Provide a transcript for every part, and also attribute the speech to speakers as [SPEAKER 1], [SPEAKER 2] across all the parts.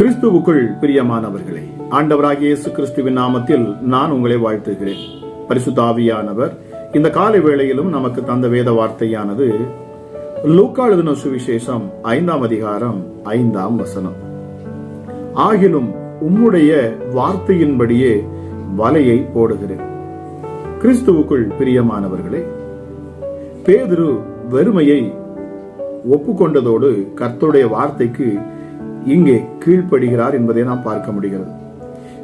[SPEAKER 1] கிறிஸ்துவுக்குள் பிரியமானவர்களே ஆண்டவராகிய இயேசு கிறிஸ்துவின் நாமத்தில் நான் உங்களை வாழ்த்துகிறேன். பரிசுத்தாவியானவர் இந்த காலை வேளையிலும் நமக்கு தந்த வேத வார்த்தையானது லூக்காளுதின சுவிசேஷம் ஐந்தாம் அதிகாரம் ஐந்தாம் வசனம். ஆகிலும் உம்முடைய வார்த்தையின்படியே வலையை போடுகிறேன். கிறிஸ்துவுக்குள் பிரியமானவர்களே பேதுரு வெறுமையை ஒப்புக்கொண்டதோடு கர்த்தருடைய வார்த்தைக்கு இங்கே கீழ்ப்படுகிறார் என்பதை நாம் பார்க்க முடிகிறது.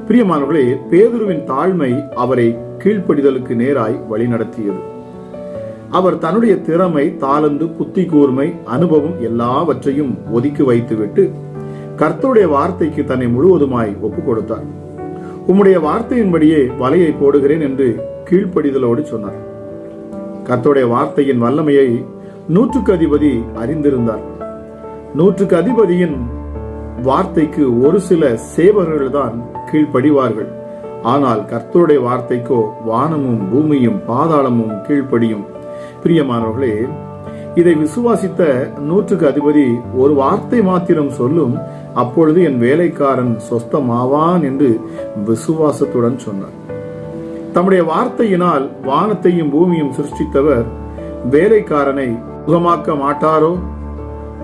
[SPEAKER 1] பிரியமானவர்களே பேதுருவின் தாழ்மை அவரை கீழ்ப்படிதலுக்கு நேராய் வழிநடத்தியது. அவர் தன்னுடைய திறமை தாளந்து புத்தி கூர்மை அனுபவம் எல்லாவற்றையும் ஒதுக்கி வைத்துவிட்டு கர்த்தருடைய வார்த்தைக்கு தன்னை முழுவதுமாய் ஒப்பு கொடுத்தார் உம்முடைய வார்த்தையின்படியே வலையை போடுகிறேன் என்று கீழ்ப்படிதலோடு சொன்னார். கர்த்தருடைய வார்த்தையின் வல்லமையை நூற்றுக்கு அதிபதி அறிந்திருந்தார். நூற்றுக்கு அதிபதியின் வார்த்தைக்கு ஒரு சில சேவகர்கள்தான் கீழ்ப்படிவார்கள். ஆனால் கர்த்தருடைய வார்த்தைக்கோ வானமும் பூமியும் பாதாளமும் கீழ்ப்படியும். பிரியமானவர்களே இதை விசுவாசித்த நூற்றுக்கு அதிபதி ஒரு வார்த்தை மாத்திரம் சொல்லும் அப்பொழுது என் வேலைக்காரன் சொஸ்தமாவான் என்று விசுவாசத்துடன் சொன்னார். தம்முடைய வார்த்தையினால் வானத்தையும் பூமியும் சிருஷ்டித்தவர் வேலைக்காரனை சுகமாக்க மாட்டாரோ?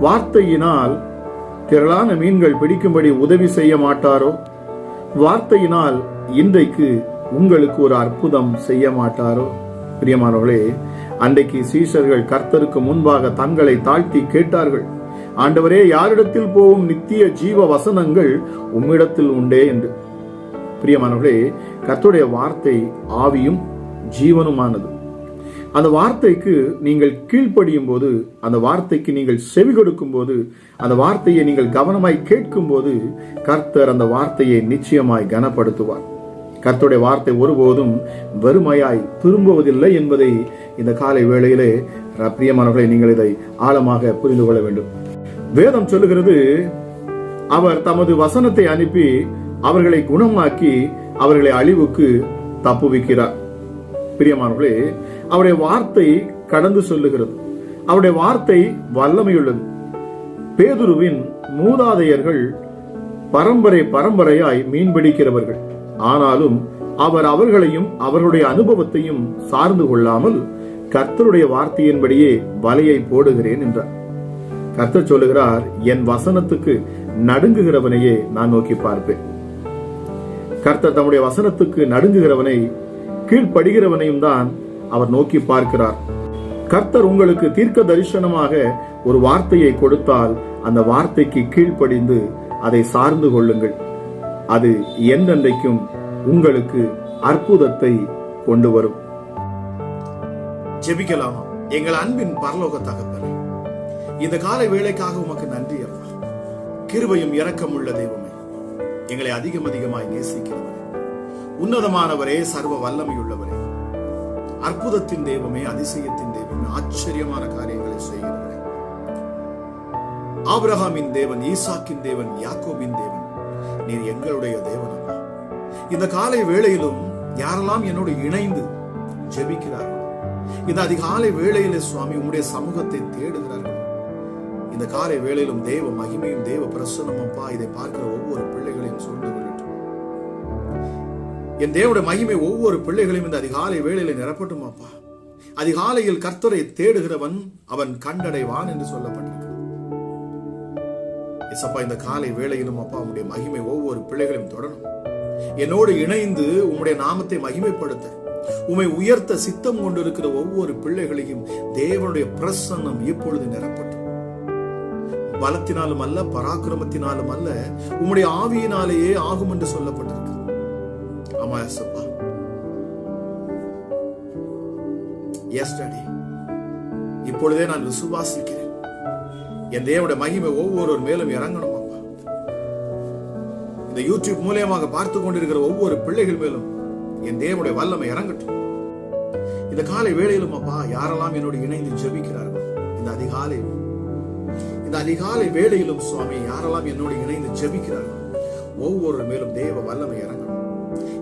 [SPEAKER 1] வார்த்தையினால் திரளான மீன்கள் பிடிக்கும்படி உதவி செய்ய மாட்டாரோ? வார்த்தையினால் இன்றைக்கு உங்களுக்கு ஒரு அற்புதம் செய்ய மாட்டாரோ? பிரியமானவர்களே அன்றைக்கு சீஷர்கள் கர்த்தருக்கு முன்பாக தங்களை தாழ்த்தி கேட்டார்கள். ஆண்டவரே யாரிடத்தில் போகும் நித்திய ஜீவ வசனங்கள் உம்மிடத்தில் உண்டே என்று. பிரியமானவர்களே கர்த்தருடைய வார்த்தை ஆவியும் ஜீவனுமானது. அந்த வார்த்தைக்கு நீங்கள் கீழ்ப்படியும் போது அந்த வார்த்தைக்கு நீங்கள் செவி கொடுக்கும் போது அந்த வார்த்தையை நீங்கள் கவனமாய் கேட்கும் போது கர்த்தர் அந்த வார்த்தையை நிச்சயமாய் கனப்படுத்துவார். கர்த்தருடைய வார்த்தை ஒருபோதும் வெறுமையாய் திரும்புவதில்லை என்பதை இந்த காலை வேளையிலே பிரியமானவர்களை நீங்கள் இதை ஆழமாக புரிந்து கொள்ள வேண்டும். வேதம் சொல்லுகிறது அவர் தமது வசனத்தை அனுப்பி அவர்களை குணமாக்கி அவர்களை அழிவுக்கு தப்புவிக்கிறார். பிரியமானவர்களே அவருடைய வார்த்தை கடந்து சொல்லுகிறது. அவருடைய வார்த்தை வல்லமையுள்ளது. பேதுருவின் மூதாதையர்கள் பரம்பரை பரம்பரையாய் மீன்பிடிக்கிறவர்கள் ஆனாலும் அவர் அவர்களையும் அவர்களுடைய அனுபவத்தையும் சார்ந்து கொள்ளாமல் கர்த்தருடைய வார்த்தையின்படியே வலையை போடுகிறேன் என்றார். கர்த்தர் சொல்லுகிறார் என் வசனத்துக்கு நடுங்குகிறவனையே நான் நோக்கி பார்ப்பேன். கர்த்தர் தம்முடைய வசனத்துக்கு நடுங்குகிறவனை கீழ்ப்படுகிறவனையும் தான் அவர் நோக்கி பார்க்கிறார். கர்த்தர் உங்களுக்கு தீர்க்க தரிசனமாக ஒரு வார்த்தையை கொடுத்தால் அந்த வார்த்தைக்கு கீழ்ப்படிந்து அதை சார்ந்து கொள்ளுங்கள். அது என்றென்றைக்கும் உங்களுக்கு அற்புதத்தை கொண்டு வரும். ஜெபிக்கலாமா? எங்கள் அன்பின் பரலோக தகப்பனே இந்த காலை வேலைக்காக உமக்கு நன்றி அப்பா. கிருபையும் இரக்கம் உள்ள தெய்வமே எங்களை அதிகம் அதிகமாய் நேசிக்கிறவரே உன்னதமானவரே சர்வ வல்லமையுள்ளவரே. அற்புதத்தின் தெய்வமே அதிசயத்தின் தெய்வமே ஆச்சரியமான காரியங்களை செய்கிறவரே. ஆபிரஹாமின் தேவன் ஈசாக்கின் தேவன் யாக்கோபின் தேவன் நீர் எங்களுடைய தேவன் இந்த காலை வேளையிலும் யாரெல்லாம் என்னோடு இணைந்து ஜெபிக்கிறார்கள் இந்த அதிகாலை வேளையிலே சுவாமி உம்முடைய சமூகத்தை தேடுகிறார்கள் இந்த காலை வேளையிலும் தேவ மகிமையும் தேவ பிரசன்னம் அப்பா இதை பார்க்கிற ஒவ்வொரு பிள்ளைகளையும் சூழ்ந்து என் தேவனுடைய மகிமை ஒவ்வொரு பிள்ளைகளையும் இந்த அதிகாலை வேளையில நிரப்பட்டும் அப்பா அதிகாலையில் கர்த்தரை தேடுகிறவன் அவன் கண்டடைவான் என்று சொல்லப்பட்டிருக்கிறான் எசப்பா இந்த காலை வேளையிலும் அப்பா உம்முடைய மகிமை ஒவ்வொரு பிள்ளைகளையும் தொடரும். என்னோடு இணைந்து உம்முடைய நாமத்தை மகிமைப்படுத்த உம்மை உயர்த்த சித்தம் கொண்டிருக்கிற ஒவ்வொரு பிள்ளைகளையும் தேவனுடைய பிரசன்னம் இப்பொழுது நிரப்பட்டும். பலத்தினாலும் அல்ல பராக்கிரமத்தினாலும் அல்ல உம்முடைய ஆவியினாலேயே ஆகும் என்று சொல்லப்பட்டது எஸ்டடி இப்பொழுதே நான் விசுவாசிக்கிறேன். என் தேவனுடைய மகிமை ஒவ்வொருவர் மேலும் இறங்கணும் அப்பா. இந்த யூடியூப் மூலியமாக பார்த்து கொண்டிருக்கிற ஒவ்வொரு பிள்ளைகள் மேலும் என் தேவனுடைய வல்லமை இறங்கட்டும். இந்த காலை வேளையிலும் அப்பா யாரெல்லாம் என்னோட இணைந்து ஜெபிக்கிறார்கள் இந்த அதிகாலை இந்த அதிகாலை வேளையிலும் சுவாமி யாரெல்லாம் என்னோட இணைந்து ஜெபிக்கிறார்கள் ஒவ்வொரு மேலும் தேவ வல்லமை இறங்கணும்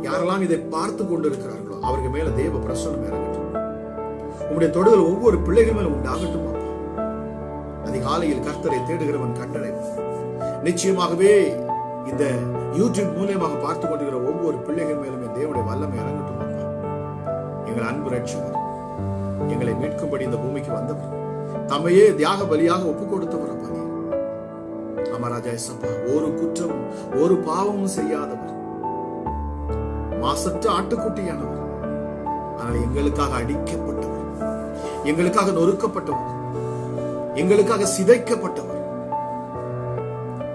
[SPEAKER 1] யாரெல்லாம் இதை பார்த்து கொண்டிருக்கிறார்களோ அவர்கள் மேல தேவ பிரசனம் இறங்கட்டும். உங்களுடைய தொடுதல் ஒவ்வொரு பிள்ளைகள் மேலும் உண்டாகட்டும் அப்பா. அதிகாலையில் கர்த்தரை தேடுகிறவன் கண்டடைவான் நிச்சயமாகவே இந்த யூடியூப் மூலியமாக பார்த்து கொண்டிருக்கிற ஒவ்வொரு பிள்ளைகள் மேலும் என் தேவனுடைய வல்லமை இறங்கட்டும் அப்பா. எங்கள் அன்பு ரட்சகர் எங்களை மீட்கும்படி இந்த பூமிக்கு வந்தவர். தம்மையே தியாக பலியாக ஒப்பு கொடுத்தவர் அப்பா. அமராஜா இசப்பா ஒரு குற்றம் ஒரு பாவமும் செய்யாதவர். மாசற்ற ஆட்டுக்குட்டியானவர். ஆனால் எங்களுக்காக அடிக்கப்பட்டவர். எங்களுக்காக நொறுக்கப்பட்டவர். எங்களுக்காக சிதைக்கப்பட்டவர்.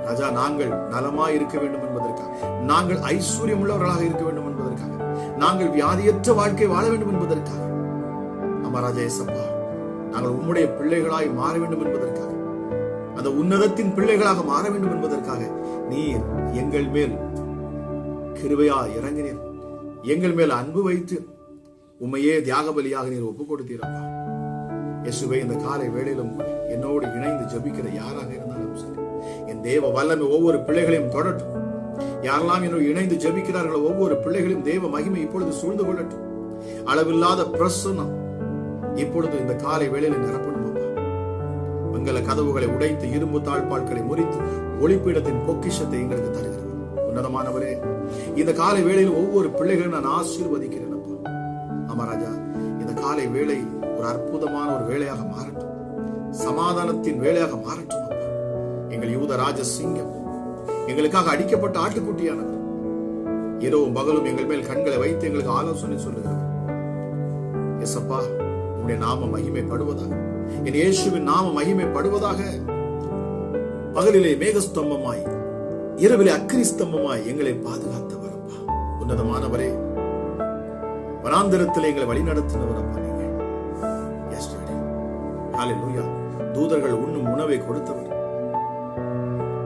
[SPEAKER 1] ராஜா நாங்கள் நலமா இருக்க வேண்டும் என்பதற்காக நாங்கள் ஐஸ்வர்யம் உள்ளவர்களாக இருக்க வேண்டும் என்பதற்காக நாங்கள் வியாதியற்ற வாழ்க்கை வாழ வேண்டும் என்பதற்காக. அமராஜா இசப்பா நாங்கள் உம்முடைய பிள்ளைகளாய் மாற வேண்டும் என்பதற்காக அந்த உன்னதத்தின் பிள்ளைகளாக மாற வேண்டும் என்பதற்காக நீர் எங்கள் மேல் கிருபையா இறங்கினீர். எங்கள் மேல் அன்பு வைத்து உண்மையே தியாக பலியாக நீர் ஒப்பு கொடுத்தீரப்பா இயேசுவே இந்த காலை வேளையிலும் என்னோடு இணைந்து ஜெபிக்கிற யாராக இருந்தாலும் சரி என் தேவ வல்லமை ஒவ்வொரு பிள்ளைகளையும் தொடட்டும். யாரெல்லாம் என்னோடு இணைந்து ஜபிக்கிறார்களோ ஒவ்வொரு பிள்ளைகளையும் தேவ மகிமை இப்பொழுது சூழ்ந்து கொள்ளட்டும். அளவில்லாத பிரசன்னம் இப்பொழுது இந்த காலை வேளையில நிரப்பணும் அப்பா. கதவுகளை உடைத்து இரும்பு தாழ்பாட்களை முறித்து ஒளிப்பீடத்தின் பொக்கிஷத்தை எங்களுக்கு தருகிறது உன்னதமானவரே இந்த காலை வேளையில் ஒவ்வொரு பிள்ளைகளும் நான் ஆசீர்வதிக்கிறேன் அப்பா. ஆமா ராஜா இந்த காலை வேளை ஒரு அற்புதமான ஒரு வேலையாக மாறட்டும். சமாதானத்தின் வேலையாக மாறட்டும் அப்பா. எங்கள் யூத ராஜ சிங்கம். எங்களுக்காக அடிக்கப்பட்ட ஆட்டுக்குட்டியானவர் இரவும் பகலும் எங்கள் மேல் கண்களை வைத்து எங்களுக்கு ஆலோசனை சொல்லுகிறவர் எசப்பா உங்களுடைய நாம மகிமைப்படுவதாக என் இயேசுவின் நாம மகிமைப்படுவதாக பகலிலே மேகஸ்தம்பமாய் இரவிலே அக்கிரிஸ்தம்பமாய் எங்களை பாதுகாத்தவர் அப்பா. உன்னதமானவரே வனாந்திரத்தில் எங்களை வழிநடத்தினவர் அப்பா. Hallelujah. தூதர்கள் உண்ணும் உணவை கொடுத்தவர்.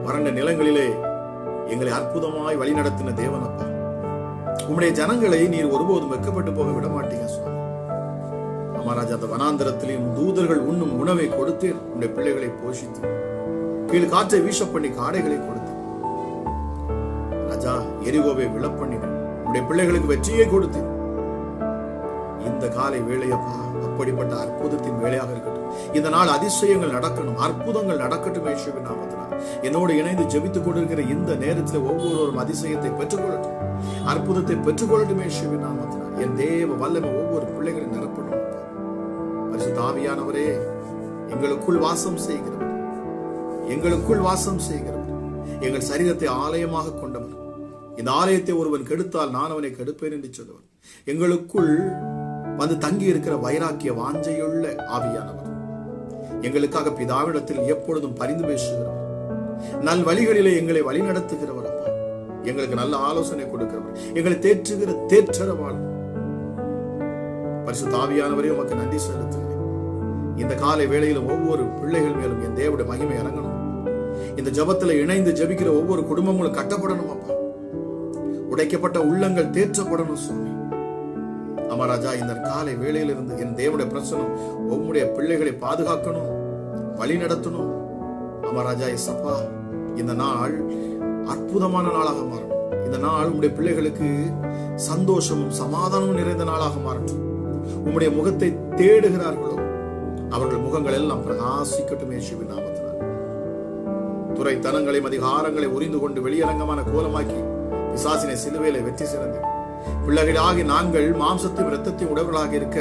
[SPEAKER 1] வறண்ட நிலங்களிலே எங்களை அற்புதமாய் வழிநடத்தின தேவனப்பா உம்முடைய ஜனங்களை நீர் ஒருபோதும் வெக்கப்பட்டு போக விட மாட்டீங்க சுவாமி. அமராஜா அந்த வனாந்திரத்திலையும் தூதர்கள் உண்ணும் உணவை கொடுத்தீர் உன்னுடைய பிள்ளைகளை போஷித்து கீழ் காற்றை வீச பண்ணி காடைகளை கொடுத்து ராஜா எரிகோவை விழப்பண்ணின உன்னுடைய பிள்ளைகளுக்கு வெற்றியை கொடுத்து இந்த காலை வேலையப்பா அப்படிப்பட்ட அற்புதத்தின் வேலையாக இருக்கட்டும் இந்த நாள் அதிசயங்கள் நடக்கணும் அற்புதங்கள் நடக்கட்டும் இயேசுவின் நாமத்தினால். என்னோடு இணைந்து ஜெபித்துக் கொண்டிருக்கிற இந்த நேரத்தில் ஒவ்வொருவரும் அதிசயத்தை பெற்றுக்கொள்ளட்டும். அற்புதத்தை பெற்றுக்கொள்ளட்டும் இயேசுவின் நாமத்தினால். என் தேவ வல்லமை ஒவ்வொரு பிள்ளைகளும் நிரப்பணும் அப்பா. எங்களுக்குள் வாசம் செய்கிறவர். எங்களுக்குள் வாசம் செய்கிறவர். எங்கள் சரீரத்தை ஆலயமாக கொண்டவர். இந்த ஆலயத்தை ஒருவன் கெடுத்தால் நான் அவனை கெடுப்பேன் என்று சொல்லுவன் எங்களுக்குள் வந்து தங்கி இருக்கிற வைராக்கிய வாஞ்சையுள்ள ஆவியானவர். எங்களுக்காக பிதாவிடத்தில் எப்பொழுதும் பரிந்து பேசுகிறவர். நல் வழிகளிலே எங்களை வழி நடத்துகிறவர் அப்பா. எங்களுக்கு நல்ல ஆலோசனை கொடுக்கிறவர். எங்களை தேற்றுகிற தேற்றரவாளர் பரிசு ஆவியானவரே உமக்கு நன்றி செலுத்துகிறேன். இந்த காலை வேளையிலும் ஒவ்வொரு பிள்ளைகள் மேலும் என் தேவனுடைய மகிமை இறங்கணும் இந்த ஜபத்துல இணைந்து ஜெபிக்கிற ஒவ்வொரு குடும்பங்களும் கட்டப்படணும் அப்பா. உடைக்கப்பட்ட உள்ளங்கள் தேற்றப்படணும் சுவாமி. அமராஜா இந்த காலை வேளையிலிருந்து என் தேவனுடைய பிரசனம் உம்முடைய பிள்ளைகளை பாதுகாக்கணும் வழி நடத்தணும். அமராஜா எஸ்அப்பா இந்த நாள் அற்புதமான நாளாக மாறணும். இந்த நாள் உம்முடைய பிள்ளைகளுக்கு சந்தோஷமும் சமாதானமும் நிறைந்த நாளாக மாறட்டும். உம்முடைய முகத்தை தேடுகிறார்களோ அவர்கள் முகங்கள் எல்லாம் பிரகாசிக்கட்டும் இயேசுவின் நாமத்தினால். துறைத்தனங்களையும் அதிகாரங்களை உறிந்து கொண்டு வெளியரங்கமான கோலமாக்கி பிசாசினை சிலுவையில வெற்றி சிறந்து பிள்ளைகளாகி நாங்கள் மாம்சத்தையும் இரத்தத்தையும் உடையவர்களாக இருக்க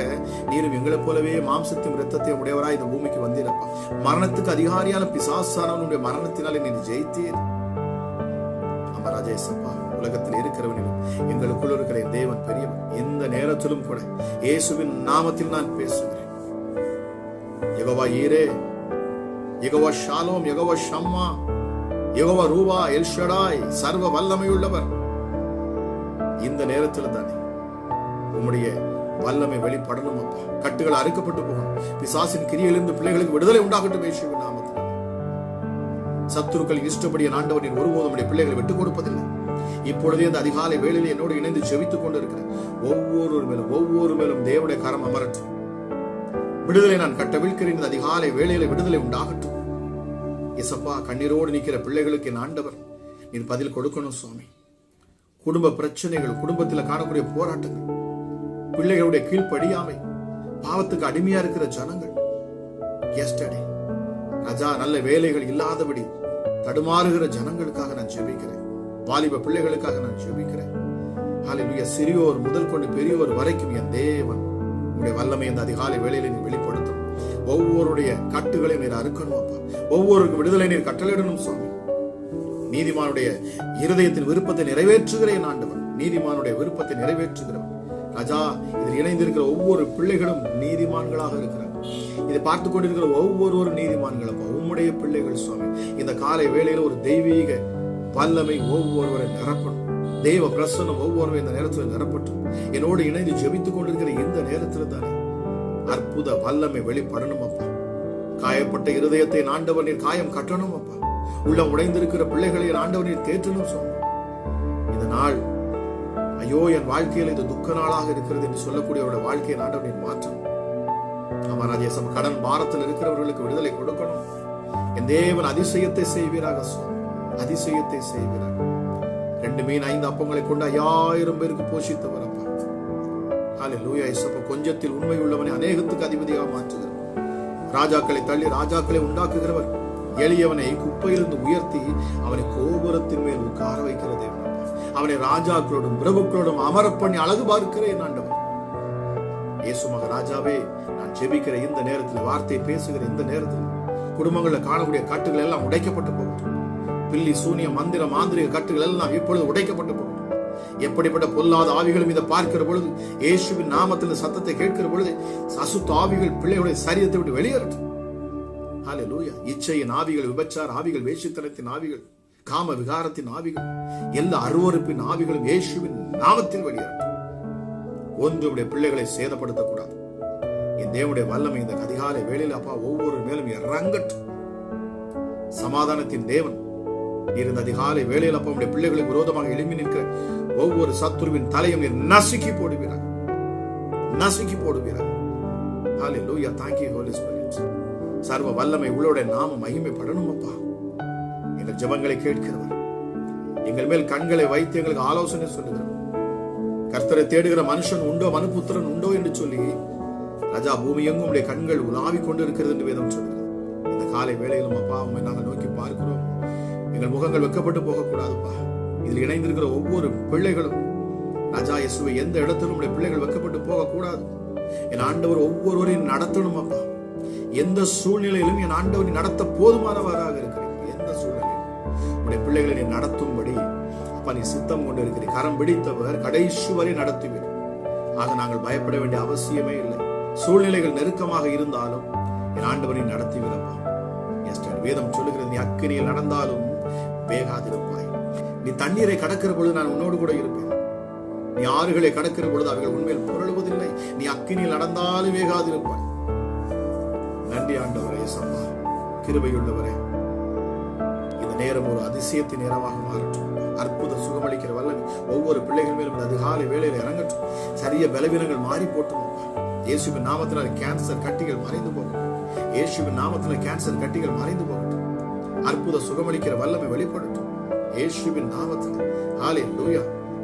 [SPEAKER 1] நீரும் எங்களைப் போலவே மாம்சத்தையும் இரத்தத்தையும் உடையவராய் இந்த பூமிக்கு வந்தீரப்பா. மரணத்துக்கு அதிகாரியான பிசாசானவனுடைய மரணத்தினாலே நீர் ஜெயித்தீர். அமராஜா இயேசப்பா உலகத்தில் இருக்கிறவனிலும் எங்களுக்குள் இருக்கிற தேவன் பெரியவன் எந்த நேரத்திலும் கூட இயேசுவின் நாமத்தில் நான் பேசுகிறேன். யெகோவா ஈரே யெகோவா ஷாலோம் யெகோவா ஷம்மா யெகோவா ரூவா எல்ஷடாய் சர்வ வல்லமையுள்ளவர். இந்த நேரத்துல தானே? உம்முடைய வல்லமை வெளிப்படணும் அப்பா. கட்டுகள் அறுக்கப்பட்டு போகணும். பிசாசின் கிரியிலிருந்து பிள்ளைகளுக்கு விடுதலை உண்டாகட்டும் இயேசுவின் நாமத்தில். சத்துருக்கள் இஷ்டப்படிய ஆண்டவர் ஒருபோதும் பிள்ளைகளை விட்டுக் கொடுப்பதில்லை. இப்பொழுதே இந்த அதிகாலை வேளையில் என்னோடு இணைந்து ஜெபித்துக் கொண்டிருக்கிறேன் ஒவ்வொரு மேலும் ஒவ்வொரு மேலும் தேவனுடைய கரம் அமரட்டும். விடுதலை நான் கட்டவிழ்கிறேன் இந்த அதிகாலை வேளையில விடுதலை உண்டாகட்டும். எசப்பா கண்ணீரோடு நிற்கிற பிள்ளைகளுக்கு என் ஆண்டவர் நீ பதில் கொடுக்கணும் சுவாமி. குடும்ப பிரச்சனைகள் குடும்பத்தில் காணக்கூடிய போராட்டங்கள் பிள்ளைகளுடைய கீழ்ப்படியாமை பாவத்துக்கு அடிமையா இருக்கிற ஜனங்கள். எஸ்டே ராஜா நல்ல வேலைகள் இல்லாதபடி தடுமாறுகிற ஜனங்களுக்காக நான் ஜெபிக்கிறேன். வாலிப பிள்ளைகளுக்காக நான் ஜெபிக்கிறேன். ஹalleluya சிறியோர் முதல் கொண்டு பெரியோர் வரைக்கும் என் தேவன் உங்களுடைய வல்லமை இந்த அதிகாலை வேலையில நீ வெளிப்படுத்தும். ஒவ்வொருடைய கட்டுகளையும் நீர் அறுக்கணும் அப்பா. ஒவ்வொருக்கும் விடுதலை நீர் கட்டளையிடணும் சுவாமி. நீதிமானுடைய இருதயத்தின் விருப்பத்தை நிறைவேற்றுகிறேன் ஆண்டவன் நீதிமானுடைய விருப்பத்தை நிறைவேற்றுகிறவன் ராஜா இதில் இணைந்திருக்கிற ஒவ்வொரு பிள்ளைகளும் நீதிமான்களாக இருக்கிறார். இதை பார்த்து கொண்டிருக்கிற ஒவ்வொருவரும் நீதிமான்களும் உம்முடைய பிள்ளைகள் சுவாமி இந்த காலை வேளையில் ஒரு தெய்வீக வல்லமை ஒவ்வொருவரை நிரப்பணும். தெய்வ பிரசனம் ஒவ்வொருவரும் இந்த நேரத்தில் நிரப்பட்டும். என்னோடு இணைந்து ஜெபித்துக் கொண்டிருக்கிற இந்த நேரத்தில் தானே அற்புத வல்லமை வெளிப்படணும் அப்பா காயப்பட்ட இருதயத்தை நாண்டவர் நீர் காயம் கட்டணும் அப்பா உள்ள உடைந்திருக்கிற பிள்ளைகளை ஆண்டவனின் நீர் தேற்றணும் சுவாமி இந்த நாள் ஐயோ என் வாழ்க்கையில் இது துக்க நாளாக இருக்கிறது என்று சொல்லக்கூடியவருடைய வாழ்க்கையை ஆண்டவர் மாற்றம். மாற்றணும் அமராஜேசம் கடன் பாரத்தில் இருக்கிறவர்களுக்கு விடுதலை கொடுக்கணும். என் தேவன் அதிசயத்தை செய்வீராக அதிசயத்தை செய்வீராக. ரெண்டு மீன் ஐந்து அப்பங்களை கொண்டு ஐயாயிரம் பேருக்கு போஷித்தவர் அப்பா. லூயா இயேசுப்பா கொஞ்சத்தில் உண்மை உள்ளவனை அநேகத்துக்கு அதிபதியாக மாற்றுகிறார் ராஜாக்களை தள்ளி ராஜாக்களை உண்டாக்குகிறவர். எளியவனை குப்பையிலிருந்து உயர்த்தி அவனை கோபுரத்தின் மேல் உட்கார வைக்கிற தேவன் அவனை ராஜாக்களோடும் பிரபுக்களோடும் அமரப் பண்ணி அழகு பார்க்கிறேன் ஆண்டவர். இயேசு மக ராஜாவே நான் ஜெபிக்கிற இந்த நேரத்தில் வார்த்தையை பேசுகிற இந்த நேரத்தில் குடும்பங்களில் காணக்கூடிய கட்டுகள் எல்லாம் உடைக்கப்பட்டு போகும் பில்லி சூனிய மந்திர மாந்திரிக கட்டுகள் எல்லாம் இப்பொழுது உடைக்கப்பட்டு போகும் எப்படிப்பட்ட பொல்லாத ஆவிகளும் இதை பார்க்கிற பொழுது இயேசுவின் நாமத்தில் சத்தத்தை கேட்கிற பொழுது அசுத்த ஆவிகள் பிள்ளைகளுடைய சரீரத்தை விட்டு வெளியேறட்டும். ஹalleluya இச்சையின் ஆவிகள் விபச்சார ஆவிகள் வேஷித்தனத்தின் ஆவிகள் காம விகாரத்தின் ஆவிகள் எல்லா அருவருப்பின் ஆவிகளும் இயேசுவின் நாமத்தில் வெளியேறட்டும் ஒன்றுடைய பிள்ளைகளை சேதப்படுத்தக்கூடாது. என் தேவனுடைய வல்லமை இந்த அதிகாலை வேலையில் அப்பா ஒவ்வொரு மேலும் இறங்கட்டும். சமாதானத்தின் தேவன். இருந்த அதிகாலை வேலையில் அப்பா உடைய பிள்ளைகளுக்கு விரோதமாக எழுப்பி நிற்கிற ஒவ்வொரு சத்துருவின் தலையும் நீர் நசுக்கி போடுவீராக. நசுக்கி போடுவீராக. ஹalleluya thank you holy spirit. சர்வ வல்லமை உள்ளோட நாம மகிமைப்படணும் அப்பா எங்கள் ஜபங்களை கேட்கிறவர். எங்கள் மேல் கண்களை வைத்து எங்களுக்கு ஆலோசனை சொல்லுகிறவர் கர்த்தரை தேடுகிற மனுஷன் உண்டோ மனுபுத்திரன் உண்டோ என்று சொல்லி ராஜா பூமி எங்கும் உடைய கண்கள் உலாவிக் கொண்டு இருக்கிறது என்று வேதம் சொல்கிறது இந்த காலை வேளையிலும் அப்பா உண்மை நாங்கள் நோக்கி பார்க்கிறோம். எங்கள் முகங்கள் வெக்கப்பட்டு போகக்கூடாதுப்பா. இதில் இணைந்திருக்கிற ஒவ்வொரு பிள்ளைகளும் ராஜா இயேசுவை எந்த இடத்திலும் உடைய பிள்ளைகள் வெக்கப்பட்டு போகக்கூடாது. என் ஆண்டவர் ஒவ்வொருவரையும் நடத்தணும் அப்பா எந்த சூழ்நிலையிலும் என் ஆண்டவரை நடத்த போதுமானவராக இருக்கிறேன். எந்த சூழ்நிலையிலும். உடைய பிள்ளைகளை நீ நடத்தும்படி அப்பா நீ சித்தம் கொண்டு இருக்கிறீர். கரம் பிடித்தவர் கடைசி வரை நடத்துவீர். ஆக நாங்கள் பயப்பட வேண்டிய அவசியமே இல்லை. சூழ்நிலைகள் நெருக்கமாக இருந்தாலும் என் ஆண்டவரை நடத்துவீரப்பா வேதம் சொல்லுகிறது நீ அக்கினியில் நடந்தாலும் வேகாதிருப்பாய். நீ தண்ணீரை கடக்கிற பொழுது நான் உன்னோடு கூட இருப்பேன். நீ ஆறுகளை கடக்கிற பொழுது அவர்கள் உண்மையில் புரளுவதில்லை. நீ அக்கினியில் நடந்தாலும் வேகாதிருப்பாய். நன்றி ஆண்டவரே சப்பா. கிருபையுள்ளவரே. இந்த நேரம் ஒரு அதிசயத்தின் நேரமாக மாறட்டும். அற்புத சுகமளிக்கிற வல்லமை. ஒவ்வொரு பிள்ளைகள் மேலும் அதிகாலை வேலையில் இறங்கட்டும். சரிய பலவீனங்கள் மாறி போட்டும். இயேசுவின் நாமத்தினால் கேன்சர் கட்டிகள் மறைந்து போகட்டும். இயேசுவின் நாமத்தினால் கேன்சர் கட்டிகள் மறைந்து போகட்டும். அற்புத சுகமளிக்கிற வல்லமை வெளிப்படட்டும். இயேசுவின் நாமத்தில் ஆலே லூயா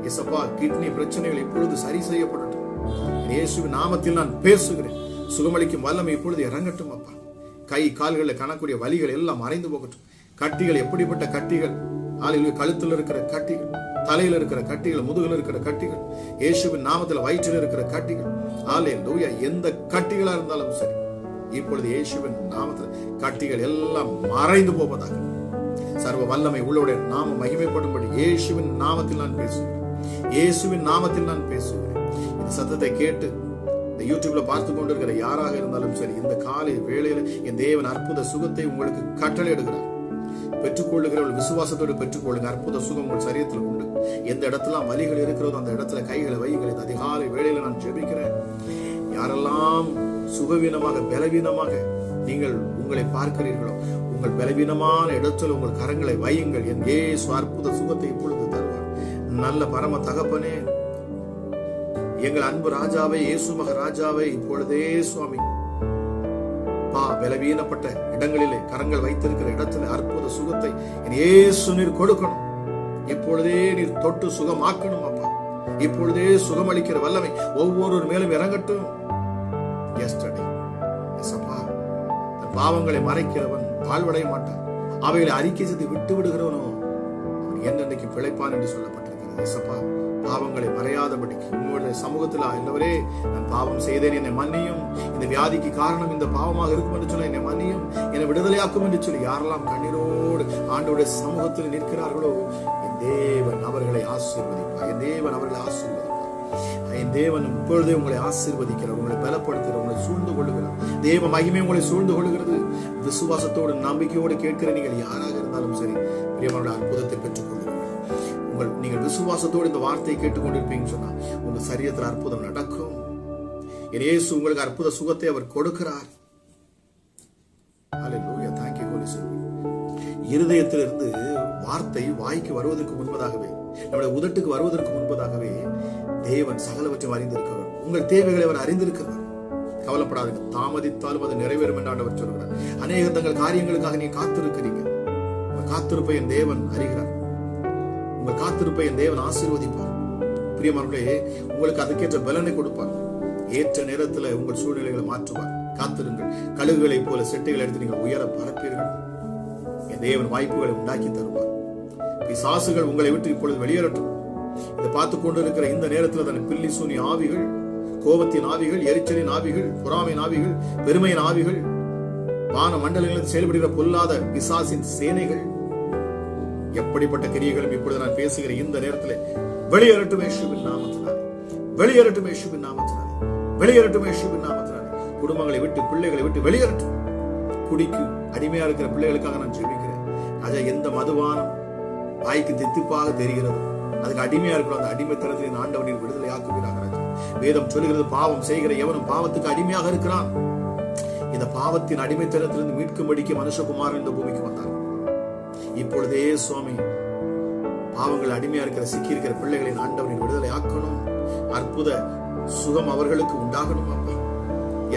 [SPEAKER 1] இசப்பா கிட்னி பிரச்சனைகள் இப்பொழுது சரி செய்யப்படட்டும். இயேசுவின் நாமத்தில் நான் பேசுகிறேன். சுகமளிக்கும் வல்லமை இப்பொழுது இறங்கட்டும் அப்பா. கை கால்களில் காணக்கூடிய வலிகள் எல்லாம் மறைந்து போகட்டும். கட்டிகள் எப்படிப்பட்ட கட்டிகள்? ஆலையில் கழுத்தில் இருக்கிற கட்டிகள் தலையில் இருக்கிற கட்டிகள் முதுகில் இருக்கிற கட்டிகள் இயேசுவின் நாமத்தில் வயிற்றில் இருக்கிற கட்டிகள். ஆலே லூயா எந்த கட்டிகளா இருந்தாலும் சரி இப்பொழுது இயேசுவின் நாமத்தில் கட்டிகள் எல்லாம் மறைந்து போவதாக. சர்வ வல்லமை உள்ளவுடைய நாம மகிமைப்படும்படி இயேசுவின் நாமத்தில் நான் பேசுகிறேன். இயேசுவின் நாமத்தில் நான் பேசுகிறேன். இந்த சத்தத்தை கேட்டு யூடியூப்ல பார்த்து கொண்டிருக்கிற யாராக இருந்தாலும் சரி இந்த காலை வேளையில என் தேவன் அற்புத சுகத்தை உங்களுக்கு கட்டளை எடுக்கிறார் பெற்றுக்கொள்ளுகிறவர்கள் விசுவாசத்தோடு பெற்றுக்கொள்ளுங்க. அற்புத சுகம் உங்கள் சரீரத்தில் உண்டு. எந்த இடத்துல வலிகள் இருக்கிறதோ அந்த இடத்துல கைகளை வையுங்கள். இந்த அதிகாலை வேளையில நான் ஜெபிக்கிறேன். யாரெல்லாம் சுகவீனமாக பலவீனமாக நீங்கள் உங்களை பார்க்கிறீர்களோ உங்கள் பலவீனமான இடத்தில் உங்கள் கரங்களை வையுங்கள். என் ஏசு அற்புத சுகத்தை இப்பொழுது தருவார். நல்ல பரம தகப்பனே எங்கள் அன்பு ராஜாவை இயேசு மக ராஜாவை இப்பொழுதே சுவாமி. பா பலவீனப்பட்ட இடங்களிலே கரங்கள் வைத்திருக்கிற இடத்துல அற்புத சுகத்தை என் இயேசு நீர் கொடுக்கணும். இப்பொழுதே நீர் தொட்டு சுகமாக்கணும் அப்பா. இப்பொழுதே சுகமளிக்கிற வல்லமை ஒவ்வொரு மேலும் இறங்கட்டும். எஸ்டர்டே எஸ்அப்பா தன் பாவங்களை மறைக்கிறவன் வாழ்வடைய மாட்டான். அவைகளை அறிக்கை செய்து விட்டு விடுகிறவனோ அவன் பிழைப்பான் என்று சொல்லப்பட்டிருக்கிறது. இயேசப்பா பாவங்களை மறையாதபடிக்கு உங்களுடைய சமூகத்தில் எல்லோரே நான் பாவம் செய்தேன் என்னை மன்னியும். இந்த வியாதிக்கு காரணம் இந்த பாவமாக இருக்கும் என்று சொல்ல என்னை மன்னியும். என்னை விடுதலையாக்கும் என்று சொல்லி யாரெல்லாம் கண்ணீரோடு ஆண்டோடைய சமூகத்தில் நிற்கிறார்களோ என் தேவன் அவர்களை ஆசீர்வதிப்பார். என் தேவன் அவர்களை ஆசீர்வதிப்பார். என் தேவன் இப்பொழுதே உங்களை ஆசீர்வதிக்கிறார் உங்களை பலப்படுத்துகிறார் உங்களை சூழ்ந்து கொள்ளுகிறார். தேவ மகிமை உங்களை சூழ்ந்து கொள்ளுகிறது. விசுவாசத்தோடு நம்பிக்கையோடு கேட்கிற நீங்கள் யாராக இருந்தாலும் சரி பிரியமான அற்புதத்தை பெற்றுக் உங்கள் நீங்கள் விசுவாசத்தோடு இந்த வார்த்தையை கேட்டுக்கொண்டிருப்பீங்கன்னு சொன்னா உங்க சரீரத்தில் அற்புதம் நடக்கும். இயேசு உங்களுக்கு அற்புத சுகத்தை அவர் கொடுக்கிறார். இருதயத்திலிருந்து வார்த்தை வாய்க்கு வருவதற்கு முன்பதாகவே நம்முடைய உதட்டுக்கு வருவதற்கு முன்பதாகவே தேவன் சகலவற்றை அறிந்திருக்கிறவர். உங்கள் தேவைகளை அவர் அறிந்திருக்கிறார் கவலைப்படாதுங்க. தாமதித்தாலும் அது நிறைவேறும் என்று ஆண்டவர் சொல்கிறார். அநேக தங்கள் காரியங்களுக்காக நீங்க காத்திருக்கிறீங்க. உங்கள் காத்திருப்பை என் தேவன் அறிகிறார். உங்கள் காத்திருப்பை என் தேவன் ஆசீர்வதிப்பார். பிரியமானவர்களே உங்களுக்கு அதுக்கேற்ற பலனை கொடுப்பார். ஏற்ற நேரத்துல உங்கள் சூழ்நிலைகளை மாற்றுவார். காத்திருங்கள். கழுகுகளை போல செட்டைகளை எடுத்து நீங்கள் உயர பரப்பீர்கள். என் தேவன் வாய்ப்புகளை உண்டாக்கி தருவார். பிசாசுகள் உங்களை விட்டு இப்பொழுது வெளியேறட்டும். இதை பார்த்து கொண்டு இருக்கிற இந்த நேரத்தில் தன் பில்லி சூனி ஆவிகள் கோபத்தின் ஆவிகள் எரிச்சலின் ஆவிகள் பொறாமையின் ஆவிகள் பெருமையின் ஆவிகள் வான மண்டலங்களில் செயல்படுகிற பொல்லாத பிசாசின் சேனைகள் எப்படிப்பட்ட கிரியைகளும் இப்பொழுது நான் பேசுகிற இந்த நேரத்தில் வெளியேறட்டும் இயேசுவின் நாமத்தினாலே. வெளியேறட்டும் இயேசுவின் நாமத்தினாலே. வெளியேறட்டும் இயேசுவின் நாமத்தினாலே. குடும்பங்களை விட்டு பிள்ளைகளை விட்டு வெளியேறட்டும். குடிக்கு அடிமையா இருக்கிற பிள்ளைகளுக்காக நான் ஜெபிக்கிறேன். அதை எந்த மதுவானம் வாய்க்கு தித்திப்பாக தெரிகிறது அதுக்கு அடிமையா இருக்கிறோம் அந்த அடிமைத்தனத்தில் ஆண்டவனின் விடுதலை ஆக்குவீராக வேதம் சொல்லுகிறது பாவம் செய்கிற எவனும் பாவத்துக்கு அடிமையாக இருக்கிறான். இந்த பாவத்தின் அடிமைத்தனத்திலிருந்து மீட்கும்படிக்கு மனுஷகுமாரன் இந்த பூமிக்கு வந்தார். இப்பொழுதே சுவாமி பாவங்கள் அடிமையா இருக்கிற சிக்கி இருக்கிற பிள்ளைகளின் ஆண்டவனின் விடுதலை ஆக்கணும். அற்புத சுகம் அவர்களுக்கு உண்டாகணும் அப்பா.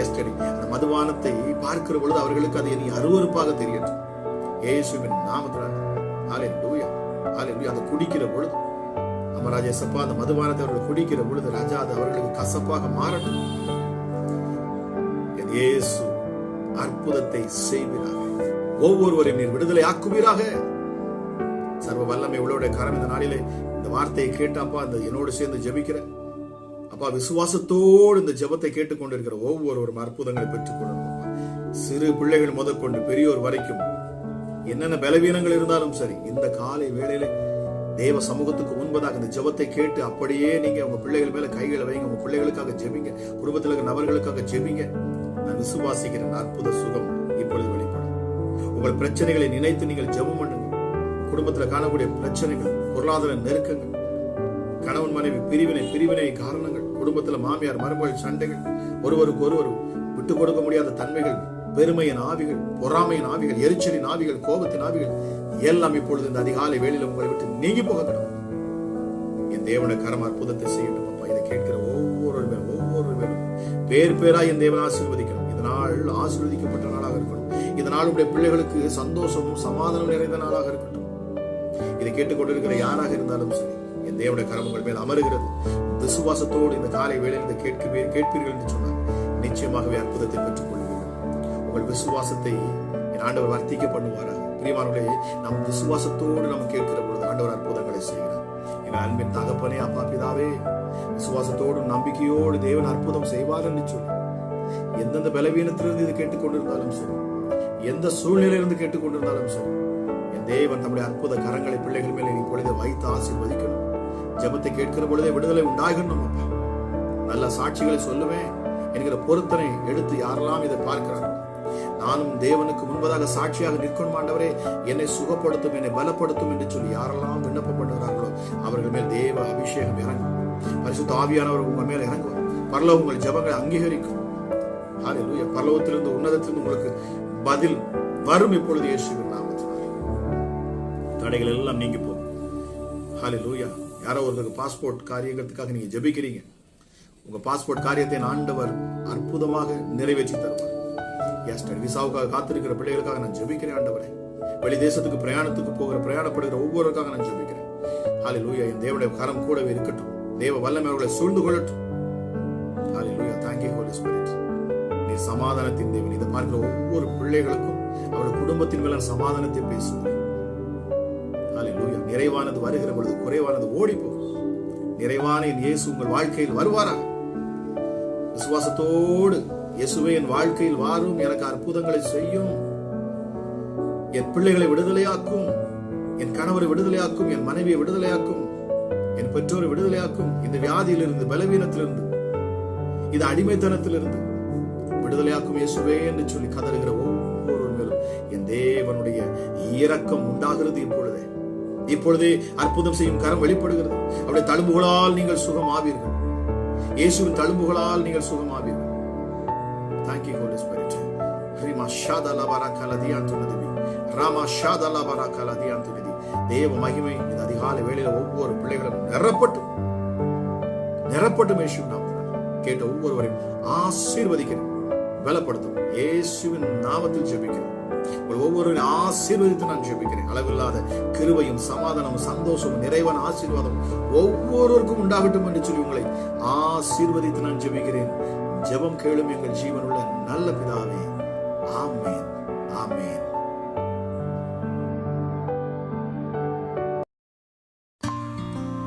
[SPEAKER 1] எஸ்டடி அந்த மதுபானத்தை பார்க்கிற பொழுது அவர்களுக்கு அது இனி அருவருப்பாக தெரியட்டும் ஏசுவின் நாமத்தினால். ஆலே லூயா ஆலே லூயா அதை குடிக்கிற பொழுது அமராஜ அமராஜேசப்பா அந்த மதுபானத்தை அவர்கள் குடிக்கிற பொழுது ராஜா அது அவர்களுக்கு கசப்பாக மாறட்டும். என் இயேசு அற்புதத்தை செய்வீராக. ஒவ்வொருவரையும் நீர் விடுதலை ஆக்குவீராக. சர்வ வல்லமை உள்ளோட கரம் இந்த நாளிலே. இந்த வார்த்தையை கேட்டாப்பா அந்த என்னோடு சேர்ந்து ஜெபிக்கிறேன் அப்பா விசுவாசத்தோடு இந்த ஜெபத்தை கேட்டுக்கொண்டிருக்கிற ஒவ்வொருவரும் அற்புதங்களை பெற்றுக்கொள்ளணும் சிறு பிள்ளைகள் முதற்கொண்டு பெரியோர் வரைக்கும் என்னென்ன பலவீனங்கள் இருந்தாலும் சரி இந்த காலை வேளையில தேவ சமூகத்துக்கு முன்பதாக இந்த ஜெபத்தை கேட்டு அப்படியே நீங்க உங்க பிள்ளைகள் மேல கைகளை வைங்க உங்க பிள்ளைகளுக்காக ஜெபிங்க குடும்பத்தில் இருக்கிற நபர்களுக்காக ஜெபிங்க. நான் விசுவாசிக்கிறேன் அற்புத சுகம் இப்பொழுது வெளிப்படும். உங்கள் பிரச்சனைகளை நினைத்து நீங்கள் ஜெபம் பண்ணுங்க. குடும்பத்துல காணக்கூடிய பிரச்சனைகள் பொருளாதார நெருக்கங்கள் கணவன் மனைவி பிரிவினை பிரிவினை காரணங்கள் குடும்பத்துல மாமியார் மருமகள் சண்டைகள் ஒருவருக்கு ஒருவர் விட்டு கொடுக்க முடியாத தன்மைகள் பெருமையின் ஆவிகள் பொறாமையின் ஆவிகள் எரிச்சலின் ஆவிகள் கோபத்தின் ஆவிகள் எல்லாம் இப்பொழுது இந்த அதிகாலை வேலையில் உங்களை விட்டு நீங்கி போக கடவுள். என் தேவன கரம் அற்புதத்தை செய்யட்டும் அப்பா. இதை கேட்கிற ஒவ்வொரு மேலும் ஒவ்வொரு மேலும் பேர் பேரா என் தேவன் ஆசீர்வதிக்கணும். இதனால் ஆசீர்வதிக்கப்பட்ட நாளாக இருக்கணும். இதனால் உடைய பிள்ளைகளுக்கு சந்தோஷமும் சமாதானம் நிறைந்த நாளாக இருக்கட்டும். இதை கேட்டுக்கொண்டிருக்கிற யாராக இருந்தாலும் சரி என் தேவனுடைய கரம் உங்கள் மேல் அமருகிறது. விசுவாசத்தோடு இந்த காலை வேளையில் இந்த கேட்க கேட்பீர்கள் என்று சொன்னார் நிச்சயமாகவே அற்புதத்தை பெற்றுக் கொள்வீர்கள் உங்கள் விசுவாசத்தை என் ஆண்டவர் வர்த்திக்க பண்ணுவாராக. பிரியமானவர்களே நம் விசுவாசத்தோடு நாம் கேட்கிற பொழுது ஆண்டவர் அற்புதங்களை செய்கிறார். என் அன்பின் தகப்பனே அப்பா பிதாவே விசுவாசத்தோடும் நம்பிக்கையோடு தேவன் அற்புதம் செய்வார் என்று சொல்லி எந்தெந்த பலவீனத்திலிருந்து இதை கேட்டுக்கொண்டிருந்தாலும் சரி எந்த சூழ்நிலையிலிருந்து கேட்டுக்கொண்டிருந்தாலும் சரி தேவன் தம்முடைய அற்புத கரங்களை பிள்ளைகள் மேலே நீ பொழுது வைத்து ஆசீர்வதிக்கணும். ஜெபத்தை கேட்கிற பொழுதே விடுதலை உண்டாகணும் அப்பா. நல்ல சாட்சிகளை சொல்லுவேன் என்கிற பொருத்தனை எடுத்து யாரெல்லாம் இதை பார்க்கிறார்கள் நானும் தேவனுக்கு முன்பதாக சாட்சியாக நிற்கணும் ஆண்டவரே. என்னை சுகப்படுத்தும் என்னை பலப்படுத்தும் என்று சொல்லி யாரெல்லாம் விண்ணப்பப்படுகிறார்களோ அவர்கள் மேல் தேவ அபிஷேகம் இறங்கும். பரிசுத்த ஆவியானவர் உங்கள் மேல் இறங்குவார். பரலோகம் உங்கள் ஜெபங்களை அங்கீகரிக்கும். ஹalleluya பரலோகத்திலிருந்து உன்னதத்திலிருந்து உங்களுக்கு பதில் வரும் இப்பொழுது இயேசுவின் நாமத்தில். தடைகள் எல்லாம் நீங்கி போகும் ஹalleluya. யாரோ ஒருத்தருக்கு பாஸ்போர்ட் காரியங்கிறதுக்காக நீங்க ஜெபிக்கிறீங்க. உங்க பாஸ்போர்ட் காரியத்தை ஆண்டவர் அற்புதமாக நிறைவேற்றி தருவார். எஸ் விசாவுக்காக காத்திருக்கிற பிள்ளைகளுக்காக நான் ஜெபிக்கிறேன் ஆண்டவரே. வெளி தேசத்துக்கு பிரயாணத்துக்கு போகிற பிரயாணப்படுகிற ஒவ்வொருக்காக நான் ஜெபிக்கிறேன். லூயா என் தேவனுடைய கரம் கூடவே இருக்கட்டும். தேவ வல்லமை அவர்களை சூழ்ந்து கொள்ளட்டும். ஹalleluya லூயா you ஹோலி ஸ்பிரிட் நீ சமாதானத்தின் தேவன். இதை பார்க்கிற ஒவ்வொரு பிள்ளைகளுக்கும் அவருடைய குடும்பத்தின் மேல சமாதானத்தை பேசுகிறேன் நிறைவானது வருகிற பொழுது குறைவானது ஓடி போகும் நிறைவான என் இயேசு உங்கள் வாழ்க்கையில் வருவாரா? விசுவாசத்தோடு இயேசுவே என் வாழ்க்கையில் வாரும் எனக்கு அற்புதங்களை செய்யும். என் பிள்ளைகளை விடுதலையாக்கும் என் கணவரை விடுதலையாக்கும் என் மனைவியை விடுதலையாக்கும் என் பெற்றோரை விடுதலையாக்கும். இந்த வியாதியிலிருந்து பலவீனத்திலிருந்து இது அடிமைத்தனத்திலிருந்து விடுதலையாக்கும் இயேசுவே என்று சொல்லி கதறுகிற ஒவ்வொரு மேலும் என் தேவனுடைய இரக்கம் உண்டாகிறது இப்பொழுதே. இப்பொழுதே அற்புதம் செய்யும் கரம் வெளிப்படுகிறது. அவருடைய தழும்புகளால் நீங்கள் சுகமாவீர்கள். இயேசுவின் தழும்புகளால் நீங்கள் சுகமாவீர்கள். தேங்க்யூ ஹோலி ஸ்பிரிட் ரீமா ஷாதலா கலதியான் துணதிவி ராமா ஷாதலா கலதியான் துணதி தேவ மகிமை இந்த அதிகாலை வேளையில் ஒவ்வொரு பிள்ளைகளும் நிரப்பட்டும். நிறப்பட்டும் இயேசு நாமத்தினால். கேட்ட ஒவ்வொருவரையும் ஆசீர்வதிக்கிறேன். பலப்படுத்தும். இயேசுவின் நாமத்தில் ஜெபிக்கிறேன் உங்கள் ஆசீர்வதித்து நான் ஜெபிக்கிறேன். அளவில்லாத கிருவையும் சமாதானமும் சந்தோஷமும் நிறைவான ஆசீர்வாதம் ஒவ்வொருவருக்கும் உண்டாகட்டும் என்று சொல்லி உங்களை ஆசீர்வதித்து நான் ஜெபிக்கிறேன். ஜெபம் கேளும் எங்கள் ஜீவனுள்ள நல்ல பிதாவே. ஆமேன். ஆமேன்.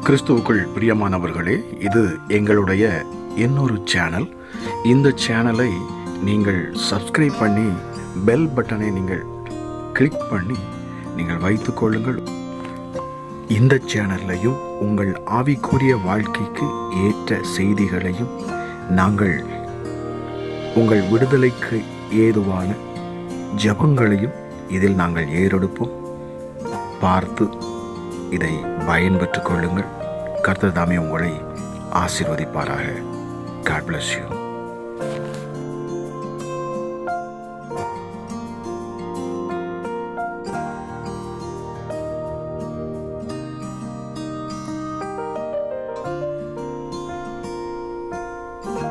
[SPEAKER 2] கிறிஸ்துவுக்குள் பிரியமானவர்களே இது எங்களுடைய இன்னொரு சேனல். இந்த சேனலை நீங்கள் சப்ஸ்கிரைப் பண்ணி பெல் பட்டனை நீங்கள் கிளிக் பண்ணி நீங்கள் வைத்துக் கொள்ளுங்கள். இந்த சேனல்லையும் உங்கள் ஆவிக்குரிய வாழ்க்கைக்கு ஏற்ற செய்திகளையும் நாங்கள் உங்கள் விடுதலைக்கு ஏதுவான ஜெபங்களையும் இதில் நாங்கள் ஏறெடுப்போம். பார்த்து இதை பயன்பெற்றுக் கொள்ளுங்கள். கர்த்தர் தாமே உங்களை ஆசீர்வதிப்பாராக. God bless you